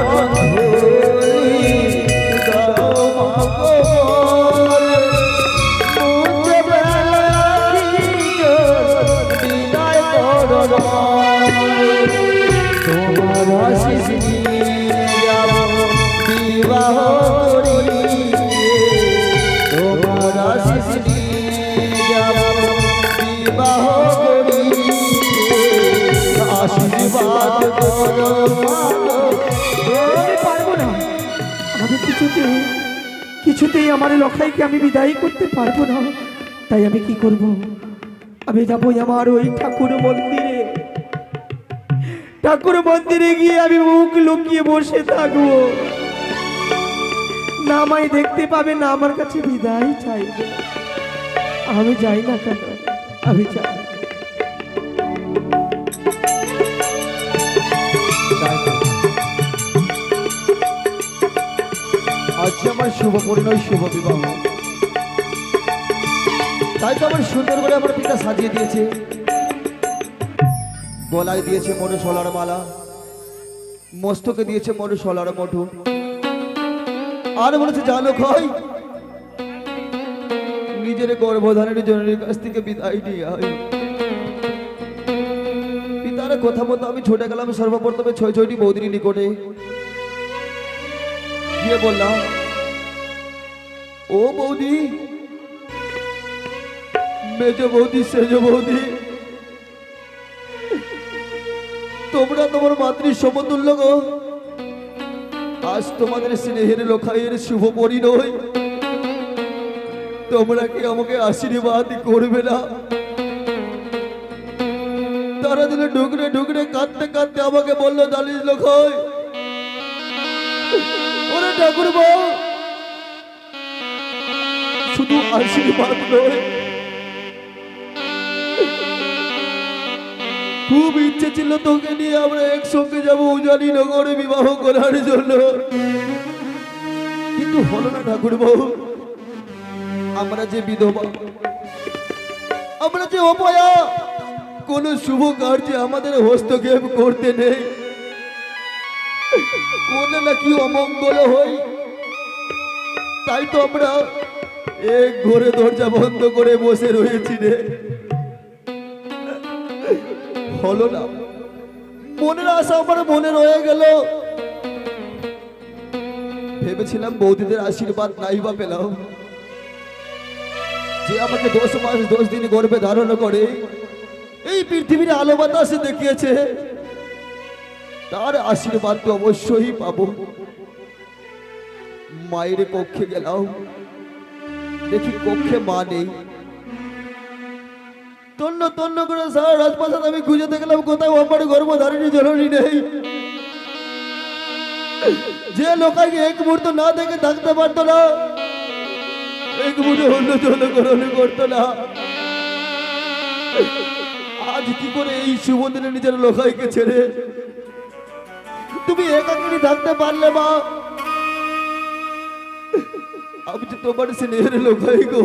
Oh. কিছুতেই আমার লখাইকে আমি বিদায় করতে পারব না। তাই আমি কি করব? আমি যাব আমার ওই ঠাকুর মন্দিরে। ঠাকুর মন্দিরে গিয়ে আমি মুখ লুকিয়ে বসে থাকব। না আমায় দেখতে পাবে, না আমার কাছে বিদায় চাইবে। আমি যাই না কেন? আমি যাই। শুভ পরিণয়, শুভ বিবাহ। তাই তো আমার সুন্দর করে আমার পিতা সাজিয়ে দিয়েছে। গলায় দিয়েছে মনে সোলার মালা, মস্তকে দিয়েছে মনে সোলার মঠু আর বলেছে, জানো খয় নিজের গর্ভধানের জনের কাছ থেকে বিদায় নিয়ে আয়। পিতার কথা মতো আমি ছোটে গেলাম, সর্বপ্রথমে ছয় ছয়টি বৌদির নিকটে। গিয়ে বললাম ও বৌদি। মেজ বৌদি, সেজ বৌদি। তোমরা তোমার মাতৃ সমতুল্য গো। আজ তোমাদের স্নেহের লোখাইয়ের শুভ পরিণয়। তোমরা কি আমাকে আশীর্বাদ করবে না? তারা দিলে ঢুকরে ঢুকরে কাঁদতে কাঁদতে আমাকে বলল জানিস লোখাই, ওরে ঠাকুর বউ শুধু আশীর্বাদ নয়। খুব ইচ্ছে ছিল তোকে নিয়ে আমরা একসঙ্গে যাব উজানি নগরে বিবাহ করার জন্য। কিন্তু হলো না ঠাকুর বউ আমরা যে বিধবা, আমরা যে অপয়া, কোন শুভ কার্যে আমাদের হস্তক্ষেপ করতে নেই। কোনে নাকি অমঙ্গল হই তাই তো আমরা এক ঘরে দরজা বন্ধ করে বসে রয়েছি রে। হলো না। মনের আশা আমার মনে রয়ে গেল। ভেবেছিলাম বৌদিদের আশীর্বাদ নাই বা পেলাম। যে আমাকে দশ মাস, দশ দিন গর্বে ধারণ করে, এই পৃথিবীর আলো বাতাসে দেখিয়েছে, তার আশীর্বাদ তো অবশ্যই পাবো। মায়ের পক্ষে গেলাম। দেখি কক্ষে মা নেই। তন্ন তন্ন করে সারা রাজপ্রাসাদ আমি খুঁজে দেখলাম কোথাও আমার গর্ভধারিণী জননী নেই। যে লোকাকে এক মুহূর্ত না দেখে থাকতে পারতো না, এক মুহূর্তে অন্য জনকরণ করতো না। আজ কি করে এই শুভ নিজের লোকাইকে ছেড়ে তুমি একাকিনী থাকতে পারলে মা? আমি তো তোমার স্নেহের লোকাই গো।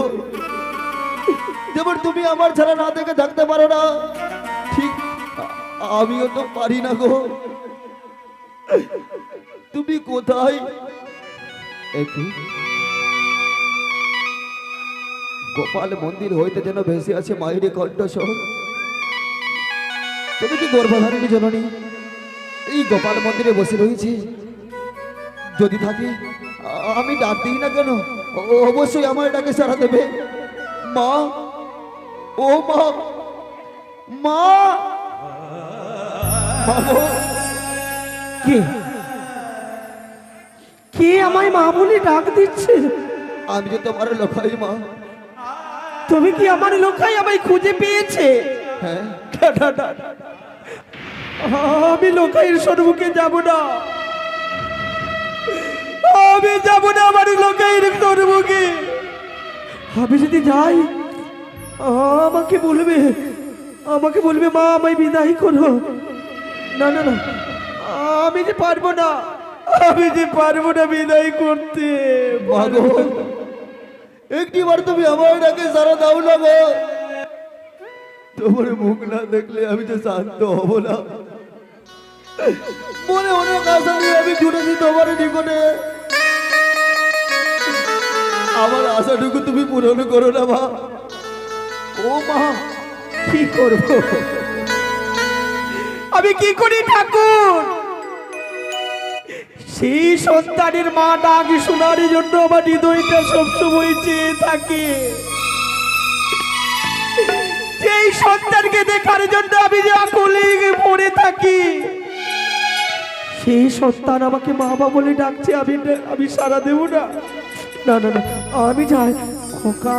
যেমন তুমি আমার ছাড়া না দেখে থাকতে পারো না, ঠিক আমিও তো পারি না গো। তুমি কোথায়? গোপাল মন্দির হইতে যেন ভেসে আছে মায়ের কণ্ঠস্বর তুমি কি গর্ভধারিণী জননী? এই গোপাল মন্দিরে বসে রয়েছে। যদি থাকে আমি ডাক দিই না কেন? অবশ্যই আমার ডাকে সারা দেবে। মা ও মা মা! কে? কে আমায় মা বলে ডাক দিচ্ছে? আমি যে তোমার লোকাই মা। তুমি কি আমার লোকাই আমায় খুঁজে পেয়েছে? হ্যাঁ। আমি লোকাইয়ের সম্মুখে যাব না। আমি যাব না আমার লোকাইয়ের সম্মুখে আমি যদি যাই আমাকে বলবে আমাকে বলবে, মা, আমায় বিদায় করো। না না না, আমি যে পারব না, আমি যে পারব না বিদায় করতে। গো একটিবার তুমি আমার ডাকে, সারা দাও না গো। তোমার মুখ না দেখলে আমি যে শান্ত হব না। মনে অনেক আশা নিয়ে আমি ছুটেছি তোমার নিকটে। আমার আশাটুকু তুমি পূরণ করো না, মা। ও মা, কি করব? আমি কি করি, ঠাকুর? সেই সন্তানের মা ডাক শোনার জন্য আমার হৃদয়টা সবসময় চেয়ে থাকে। সেই সন্তানকে দেখার জন্য আমি যে আকলে পড়ে থাকি, সেই সন্তান আমাকে মা বাবা বলে ডাকছে, আমি আমি সারা দেব না। না না না। আমি যাই। খোকা?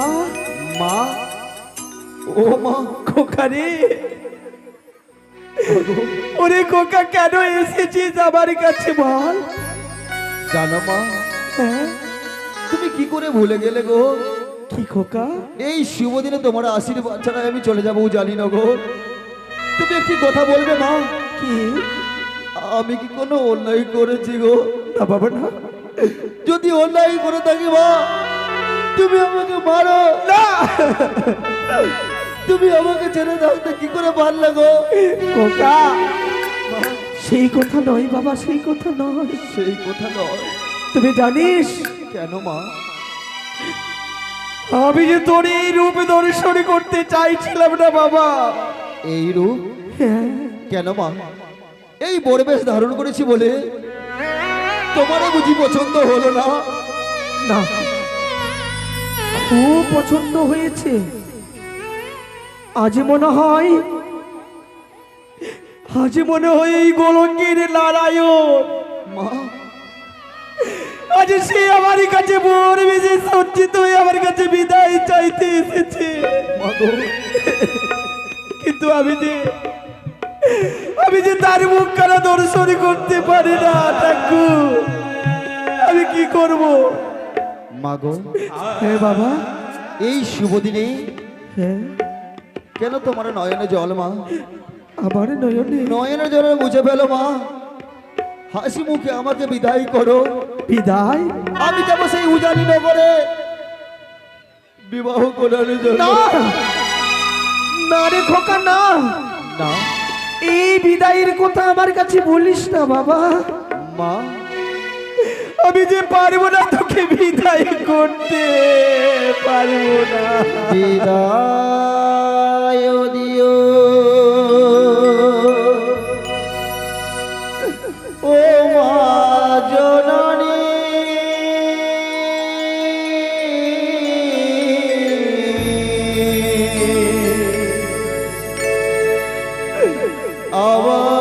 মা? ও মা খোকা রে। ওরে খোকা কেন এসেছিস আমার কাছে বল? জানো মা হ্যাঁ? তুমি কি করে ভুলে গেলে গো? কি খোকা? এই শুভ দিনে তোমার আশীর্বাদ ছাড়া আমি চলে যাব জানি না গো। তুমি একটি কথা বলবে মা? কি? আমি কি কোনো অন্যায় করেছি গো? না বাবা না। যদি অন্যায় করে থাকি মা তুমি আমাকে মারো। না। তুমি আমাকে ছেড়ে থাকতে কি করে পারলে গো? খোকা সেই কথা নয় বাবা সেই কথা নয়। সেই কথা নয়। তুমি জানিস? কেন মা? আমি যে তোর এই রূপ দর্শন করতে চাইছিলাম না বাবা। এই রূপ? হ্যাঁ। কেন মা? এই বড়বেশ ধারণ করেছি বলে তোমারও বুঝি পছন্দ হলো না। না। খুব পছন্দ হয়েছে। আজ মনে হয়, আজ মনে হয় এই গোলঙ্গের নারায়ণ, মা। আজ সে আমার কাছে বড় বেশি সজ্জিত হয়ে আমার কাছে বিদায় চাইতে এসেছে। কিন্তু আমি যে আমি যে তার মুখ কারা দর্শন করতে পারি না, ঠাকুর, আমি কি করব? মা গো হ্যাঁ বাবা। এই শুভ দিনে হ্যাঁ কেন তোমার নয়নে জল মা? আমার নয়নে। নয়নে জলে মুছে ফেলো মা। হাসি মুখে আমাকে বিদায় করো। বিদায়? আমি যাব সেই উজানি নগরে। বিবাহ করার জন্য। না! না রে খোকা না! না। এই বিদায়ের কথা আমার কাছে বলিস না বাবা। মা আমি যে পারব না তোকে বিদায় করতে, পারব না। বিদায় দিও। ও মা জননী আবার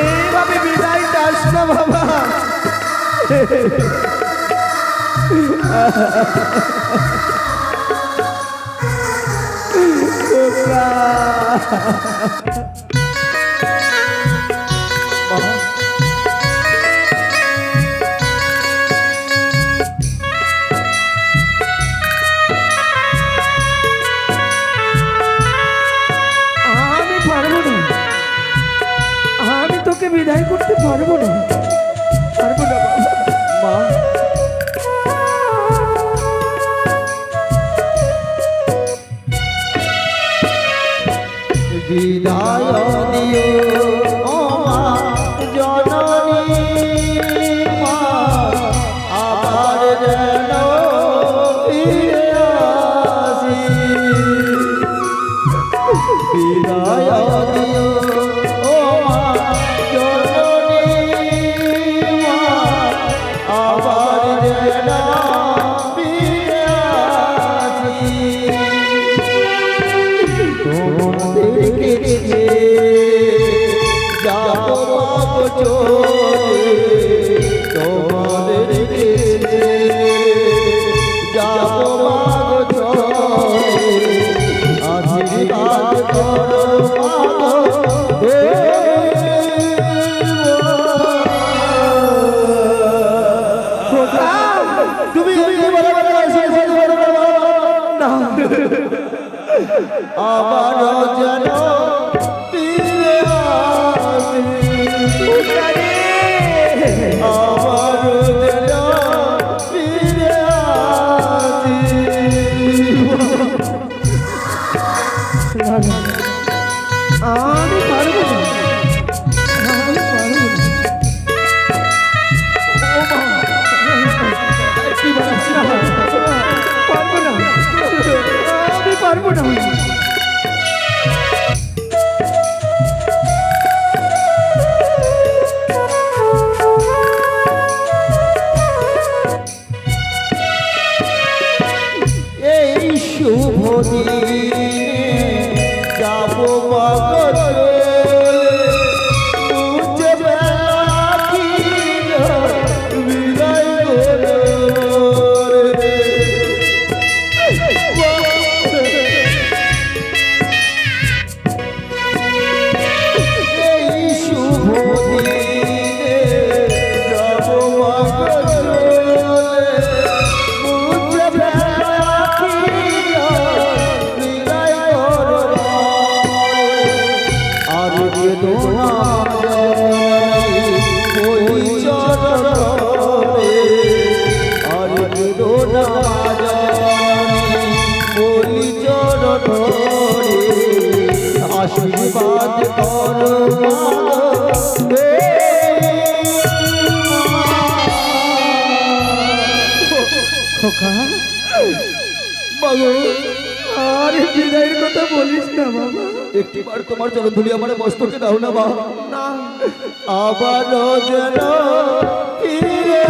এইভাবে বিদায় দাস না বাবা। আমি বিদায় আবার যেন শুভ দিনে খোকা। বাবু আরে বিদায়ের কথা বলিস না বাবা। একটিবার তোমার জলধুলি আমার মস্তকে দাও না বাবা। আবার যেন ফিরে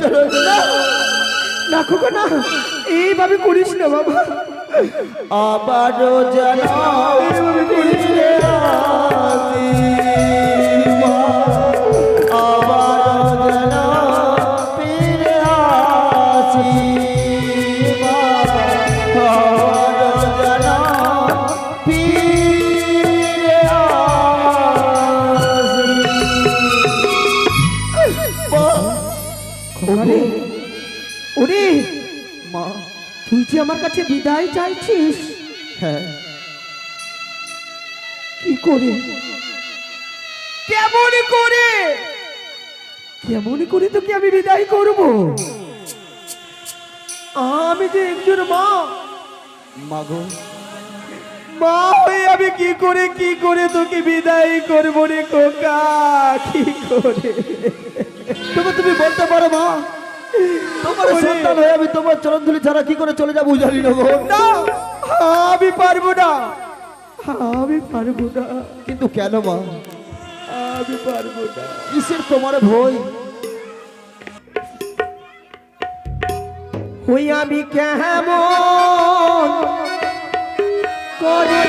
চরণ না না না। এইভাবে করিস না বাবা আবারও জানা করিস আসি কাছে বিদায় চাইছিস? হ্যাঁ। কি করে? কেমন করে? কেমন করে তোকে আমি বিদায় করব? আমি যে একজন মা। মাগো মা হয়ে আমি কি করে কি করে তোকে বিদায় করব রে কোকা কি করে? তবে তুমি বলতে পারো মা। তোমার সন্তান হয়ে আমি তোমার চরণধুলি ছাড়া কি করে চলে যাব জানি না না আমি পারব না। আমি পারব না। কিন্তু কেন মা? আমি পারব না। কিসের তোমার ভয়? ওই আমি কেমন করে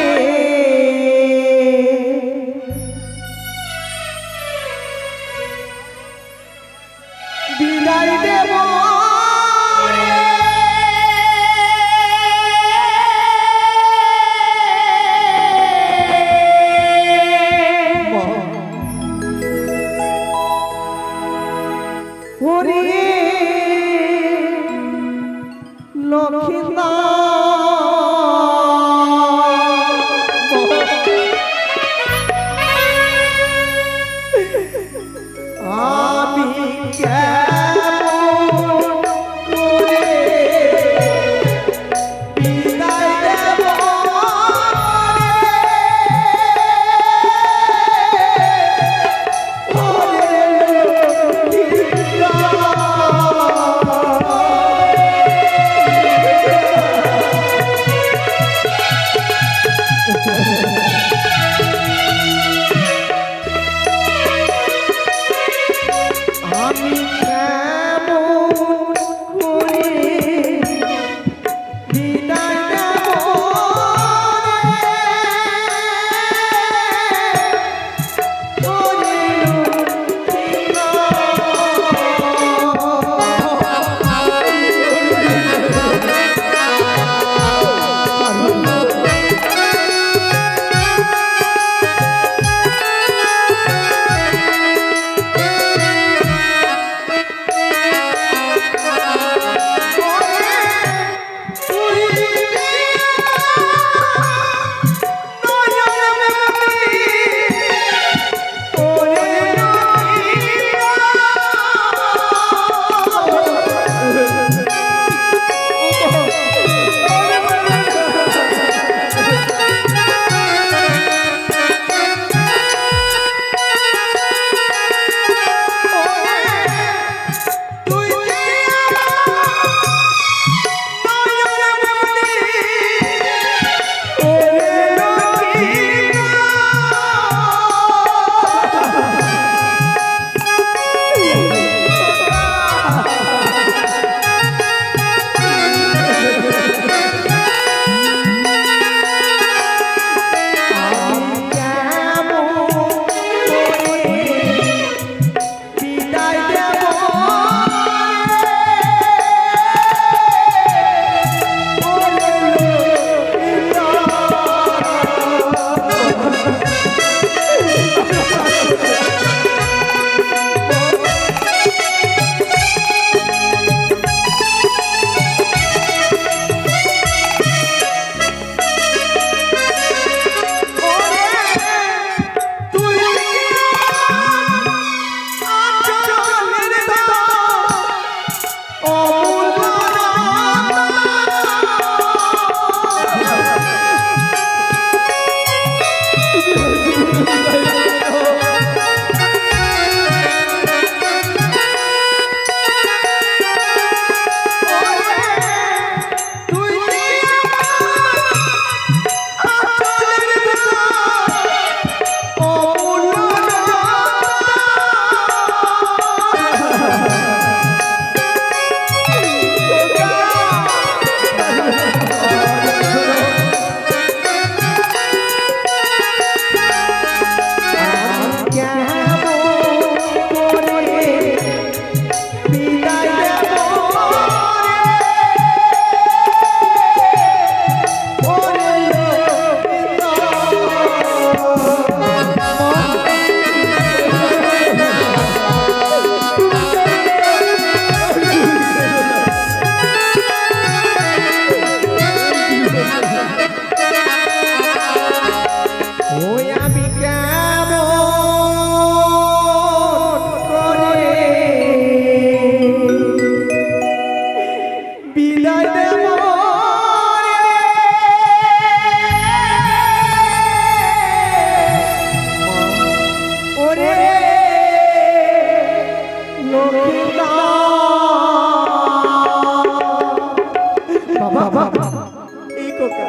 এই কোকা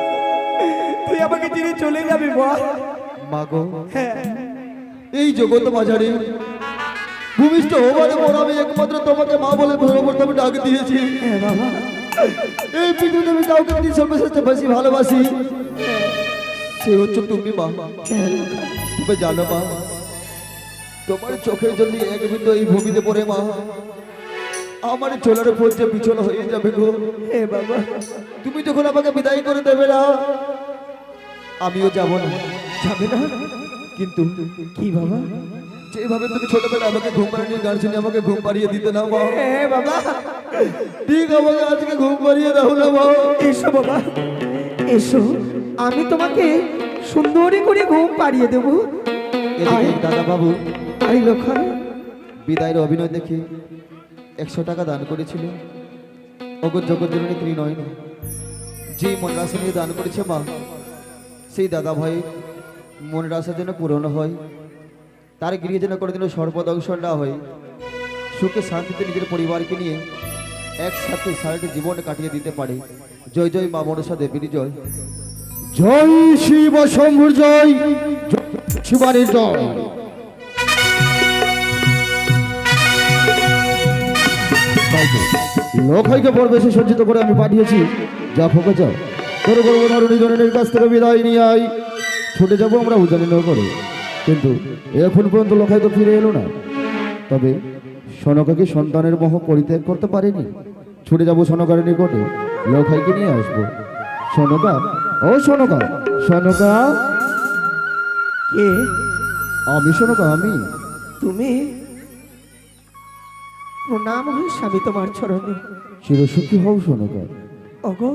তুই আমাকে চিনে চলে যাবি বল। মাগো হ্যাঁ। এই জগৎ বাজারে ভূমিষ্ঠ হবার পর আমি একমাত্র তোমাকে মা বলে ভরবর আমি ডাক দিয়েছি। হ্যাঁ, এই পৃথিবীতে আমি কাউকে আমি সর্বশ্রেষ্ঠ বেশি ভালোবাসি। সে হচ্ছে তুমি মা। হ্যাঁ, তুমি জানো মা। তোমার চোখের জন্য এক বিন্দু এই ভূমিতে পড়ে মা। আমার চলার পর্যন্ত পিছল হয়ে যাবে গো। হে বাবা তুমি যখন আমাকে বিদায় করে দেবে না আমিও যাব না। যাবে না? কিন্তু কি বাবা? যেভাবে তুমি ছোটবেলা আমাকে ঘুম পাড়িয়ে গান শুনে আমাকে ঘুম পাড়িয়ে দিতে না বাবা হ্যাঁ বাবা। ঠিক আমাকে আজকে ঘুম পাড়িয়ে দাও না মা এসো বাবা এসো। আমি তোমাকে সুন্দরী করে ঘুম পাড়িয়ে দেবো। দাদা বাবু আই লোখান বিদায়ের অভিনয় দেখে। একশো টাকা দান করেছিল অগর জগৎজননী তিনি নয় না। যে মনের আশা নিয়ে দান করেছে মা, সেই দাদা ভাই মনের আশা যেন পূরণ হয়। তার গৃহে যেন কোনোদিনও সর্বদংশন না হয়। সুখে শান্তিতে নিজের পরিবারকে নিয়ে একসাথে সারাটি জীবন কাটিয়ে দিতে পারে। জয় জয় মা মনসা দেবীর জয়। জয় শিব শম্ভুর জয় শিবানীর জয়। লোকাইকে পরবেশে সজ্জিত করে আমি পাঠিয়েছি। যা ফোকে যাও তোর গর্ভধারণী জনের কাছ থেকে বিদায় নিয়ে আই ছুটে যাব আমরা উজানি করে কিন্তু এখন পর্যন্ত লোকাই তো ফিরে এলো না। তবে সনকাকে সন্তানের মোহ পরিত্যাগ করতে পারেনি। ছুটে যাব সনকার নিকটে। লোকাইকে নিয়ে আসব। সনকা ও সনকা সনকা। কে? আমি সনকা আমি। তুমি? প্রণাম হয় স্বামী তোমার চরণে। চিরসুখী হও সনকা অগো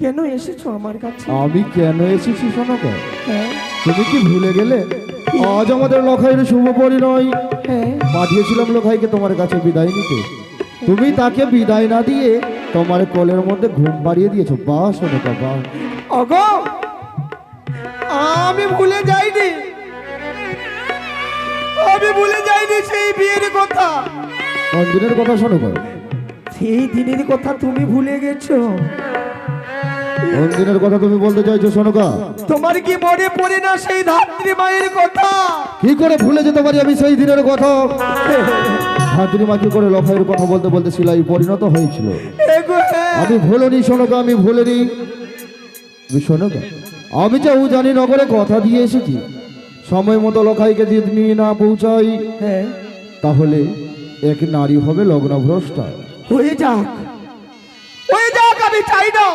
কেন এসেছ আমার কাছে? আমি কেন এসেছি সনকা হ্যাঁ। তুমি কি ভুলে গেলে? আজ আমাদের লখাইয়ের শুভ পরিণয়। হ্যাঁ। পাঠিয়েছিলাম লখাইকে তোমার কাছে বিদায় নিতে। তুমি তাকে বিদায় না দিয়ে তোমার কোলের মধ্যে ঘুম পাড়িয়ে দিয়েছ। বা সনকা বা। অগো আমি ভুলে যাইনি। আমি ভুলে যাইনি সেই বিয়ের কথা। দিনের কথা সনকা সেই দিনের কথা তুমি ভুলে গেছো। দিনের কথা তুমি বলতে চাইছো সনকা তোমার কি মনে পড়ে না সেই ধাত্রী মায়ের কথা? কি করে ভুলে যেতে পারি আমি সেই দিনের কথা? হাতুরি মা কি করে লখাইয়ের কথা বলতে বলতে সিলাই পরিণত হয়েছিল? হ্যাঁ। আমি ভুলিনি শোনকা আমি ভুলিনি। শোনকা আমি যে উজানি নগরে কথা দিয়ে এসেছি সময় মতো লখাইকে যদি না পৌঁছাই হ্যাঁ। তাহলে এক নারী হবে লগ্নভ্রষ্টা। হয়ে যাক। হয়ে যাক আমি চাই না।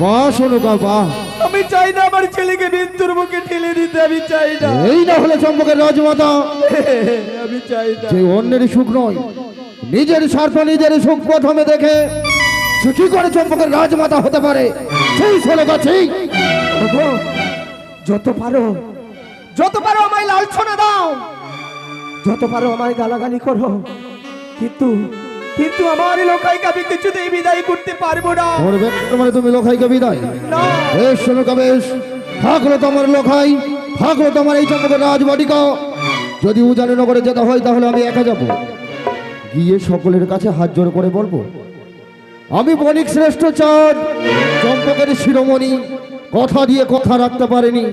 বা শোনকা বা আমি চাই না আমার ছেলেকে মৃত্যুর মুখে ঠেলে দিতে আমি চাই না। এই না হলে চম্পকের রাজমাতা। আমি চাই না। যে অন্যের সুখ নয় নিজের স্বার্থ নিজের সুখ প্রথমে দেখে সে কি করে চম্পকের রাজমাতা হতে পারে? সেই শোনকা সেই। যত পারো যত পারো আমায় লালছনা দাও। যত পারো আমায় গালাগালি করো। কিন্তু কিন্তু আমার লোকাইকে আমি কিছুতেই বিদায় করতে পারব না। করবে মানে তুমি লোখাইকে বিদায়। না। বেশ শোনকা বেশ থাকল তোমার লোকাই থাকল তোমার এই চম্পকের রাজবাটিকা। যদি উজানি নগরে যেতে হয় তাহলে আমি একা যাব। গিয়ে সকলের কাছে হাত জোর করে বলব আমি বণিক শ্রেষ্ঠ চাঁদ চম্পকের শিরোমণি কথা দিয়ে কথা রাখতে পারেনি।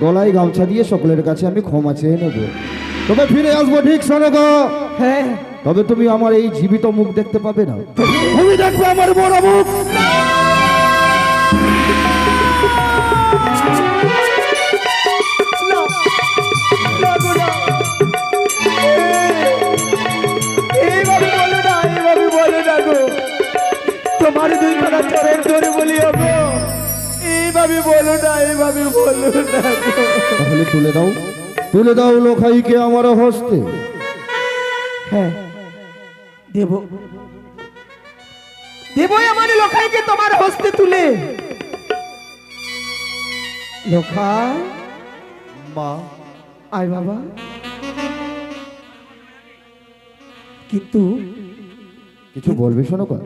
গলায় গামছা দিয়ে সকলের কাছে আমি ক্ষমা চেয়ে নেব। তবে ফিরে আসব ঠিক শোনকা হ্যাঁ। তবে তুমি আমার এই জীবিত মুখ দেখতে পাবে না। তুমি দেখবে আমার বড় মুখ। তোমার দুই খানা চরের ধরে বলি গো এইভাবে বলো না এইভাবে বলো না তাহলে তুলে দাও। তুলে দাও লোখাইকে আমার হস্তে। হ্যাঁ। দেব। দেবই আমার লোখাইকে তোমার হস্তে তুলে। লোখাই মা। আয় বাবা। কিন্তু কিছু বলবে শোনকা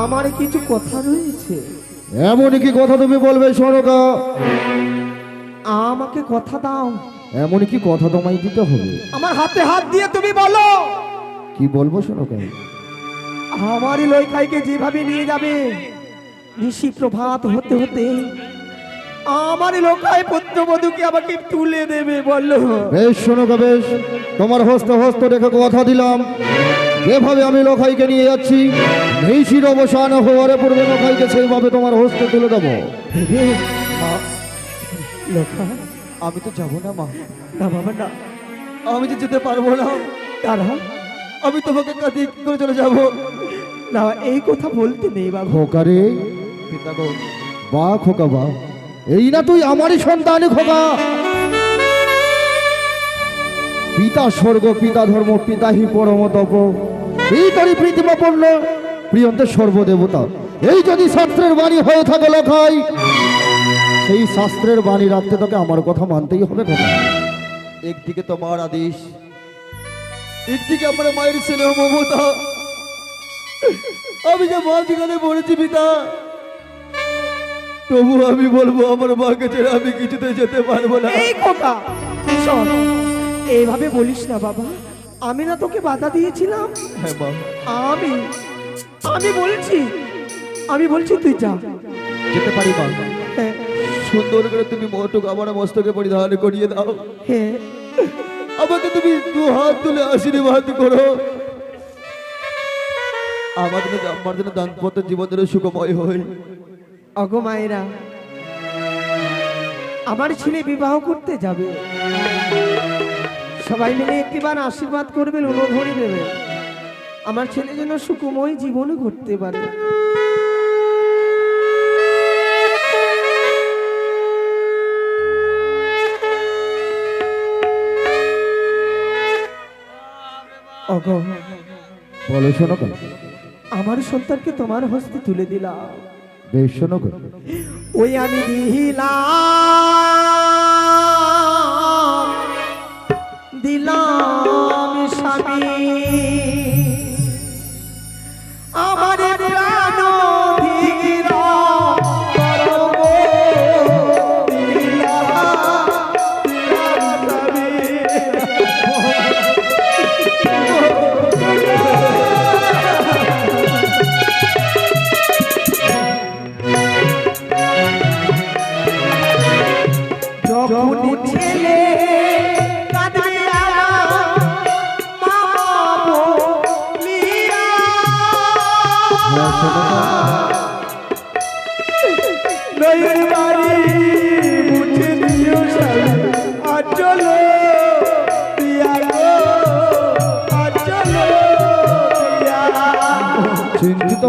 আমার কিছু কথা রয়েছে। এমনই কি কথা তুমি বলবে শোনকা আমাকে কথা দাও। এমনই কি কথা তোমায় দিতে হবে। আমার হাতে হাত দিয়ে তুমি বলো। কি বলব শোনকা আমার লইখাইকে যেভাবে নিয়ে যাবে নিশি প্রভাত হতে হতে আমারই লোকায় পুত্রবধূকে আমাকে তুলে দেবে বলল বেশ শোনো গো বেশ। তোমার হস্ত হস্ত রেখে কথা দিলাম। যেভাবে আমি লোকাইকে নিয়ে যাচ্ছি নিশির অবসান হওয়ার পূর্বে লোকাইকে সেইভাবে তোমার হস্ত তুলে দেবো। দেবে লোকা আমি তো যাব না মা। না বাবা না। আমি যে যেতে পারব না। তারা আমি তোমাকে কাঁদিয়ে কি করে চলে যাব? না এই কথা বলতে নেই বাবা। খোকা রে পিতা গো বা খোকা বা। এই না তুই আমারই সন্তান খোকা। পিতা স্বর্গ পিতা ধর্ম পিতা হি পরম তপ। এই তোরই পৃথিবী পড়ল প্রিয়ন্তের সর্বদেবতা। এই যদি শাস্ত্রের বাণী হয়ে থাকে লোকাই। সেই শাস্ত্রের বাণী রাখতে তোকে আমার কথা মানতেই হবে খোকা একদিকে তোমার আদেশ একদিকে আমার মায়ের ছেলে মমতা। আমি যে মা যেখানে পড়েছি পিতা তবু আমি বলব আমার মাকে ছেড়ে আমি কিছুতে যেতে পারব না। এই শোন এইভাবে বলিস না বাবা। আমি না তোকে বাধা দিয়েছিলাম। হ্যাঁ আমি আমি বলছি আমি বলছি তুই যা। যেতে পারি মা হ্যাঁ। সুন্দর করে তুমি মোটুক আমার মস্তকে পরিধান করিয়ে দাও। হ্যাঁ আমাকে তুমি দু হাত তুলে আশীর্বাদ করো। আমার জন্য আমার জন্য দানপত্র জীবনের সুখময় হয়। অগো মায়েরা আমার ছেলে বিবাহ করতে যাবে। সবাই মিলে একটিবার আশীর্বাদ করবেন অনুধরি দেবে। আমার ছেলে যেন সুখময় জীবন করতে পারে। অগো। বলো শোনো গো। আমার সন্তানকে তোমার হস্তে তুলে দিলাম। বেশ শোনো গো। ওই আমি দিলাম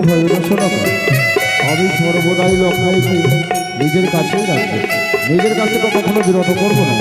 চিন্তিত হয়ে না শোনো গো। আমি সর্বদাই লক্ষ্যকে নিজের কাছেই রাখব নিজের কাছে তো কখনো বিরত করব না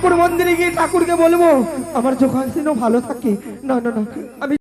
ঠাকুর মন্দিরে গিয়ে ঠাকুরকে বলব আমার যখন ভালো থাকে। না না না আমি